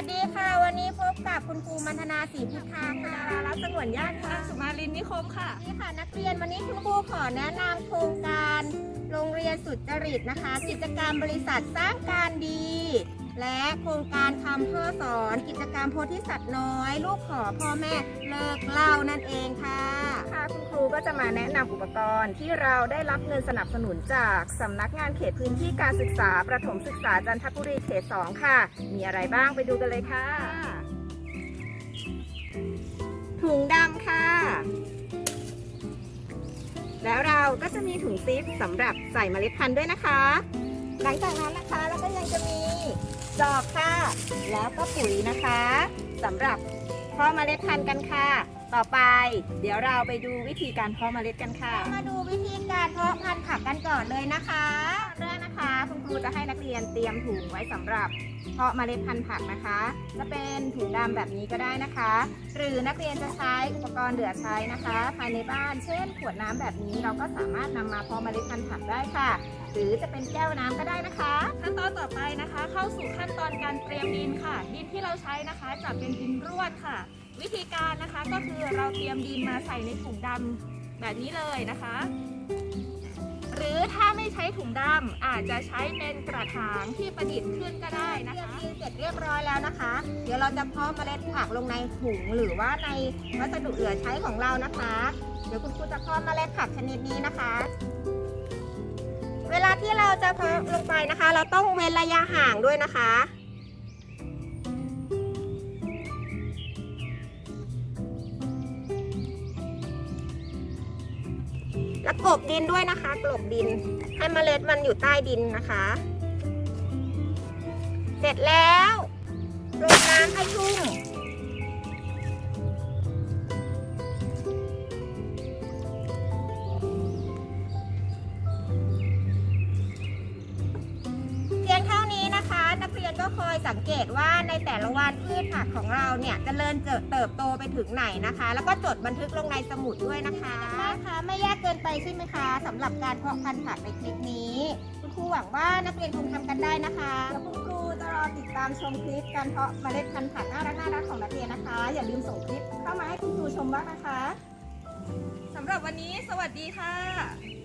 วัสดีค่ะ วันนี้พบกับคุณครูมันธนาศรีพุทธาค่ะดาราสงวนญาติค่ะสุมาลินนิคมค่ะนี่ค่ะ นักเรียนวันนี้คุณครูขอแนะนำโครงการโรงเรียนสุจริตนะคะ กิจกรรมบริษัทสร้างการดี และโครงการคำพ่อสอน กิจกรรมโพธิสัตว์น้อย ลูกขอพ่อแม่เลิกเล่านั่นเองค่ะ ค่ะคุณ ก็จะมาแนะนำอุปกรณ์ที่เราได้รับเงินสนับสนุนจากสำนักงานเขตพื้นที่การศึกษา ประถมศึกษาจันทบุรีเขต 2 ค่ะ มีอะไรบ้างไปดูกันเลยค่ะ ถุงดำค่ะ แล้วเราก็จะมีถุงซิปสำหรับใส่เมล็ดพันธุ์ด้วยนะคะ หลังจากนั้นนะคะเราก็ยังจะมีดอกค่ะ แล้วก็ปุ๋ยนะคะสำหรับเพาะเมล็ดพันธุ์กันค่ะ ต่อไป เดี๋ยวเราไปดูวิธีการเพาะเมล็ดกันค่ะ มาดูวิธีการเพาะพันธุ์ผักกันก่อนเลยนะคะแรกนะคะคุณครูจะให้นักเรียนเตรียมถุงไว้สำหรับเพาะเมล็ดพันธุ์ผักนะคะ จะเป็นถุงดำแบบนี้ก็ได้นะคะ หรือนักเรียนจะใช้อุปกรณ์เหลือใช้นะคะ ภายในบ้าน เช่น ขวดน้ำแบบนี้เราก็สามารถนำมาเพาะเมล็ดพันธุ์ผักได้ค่ะหรือจะเป็นแก้วน้ำก็ได้นะคะ ขั้นตอนต่อไปนะคะ เข้าสู่ขั้นตอนการเตรียมดินค่ะ ดินที่เราใช้นะคะจะเป็นดินรวดค่ะ วิธีการนะคะก็คือเราเตรียมดินมาใส่ในถุงดำแบบนี้เลยนะคะ หรือถ้าไม่ใช้ถุงดำอาจจะใช้เป็นกระถางที่ประดิษฐ์ขึ้นก็ได้นะเตรียมดินเสร็จเรียบร้อยแล้วนะคะ เดี๋ยวเราจะเพาะเมล็ดผักลงในถุงหรือว่าในวัสดุเหลือใช้ของเรานะคะ เดี๋ยวคุณครูจะเพาะเมล็ดผักชนิดนี้นะคะเวลาที่เราจะเพาะลงไปนะคะ เราต้องเว้นระยะห่างด้วยนะคะ แล้วกลบดินด้วยนะคะ กลบดิน ให้เมล็ดมันอยู่ใต้ดินนะคะ เสร็จแล้วรยน้ำให้ชุ่ม คอยสังเกตว่าในแต่ละวันพืชผักของเราเนี่ยจเจริญเติบโตไปถึงไหนนะคะ แล้วก็จดบันทึกลงในสมุดด้วยนะคะนะคะไม่ยากเกินไปใช่ไหมคะสำหรับการเพาะพันธุ์ผักในคลิปนี้ คุณครูหวังว่านักเรียนคงทำกันได้นะคะแล้วคุณครูจะรอติดตามชมคลิปการเพาะเมล็ดพันธุ์ผักน่ารักน่ารักของนักเรียนนะคะ อย่าลืมส่งคลิปเข้ามาให้คุณครูชมบ้างนะคะสำหรับวันนี้ สวัสดีค่ะ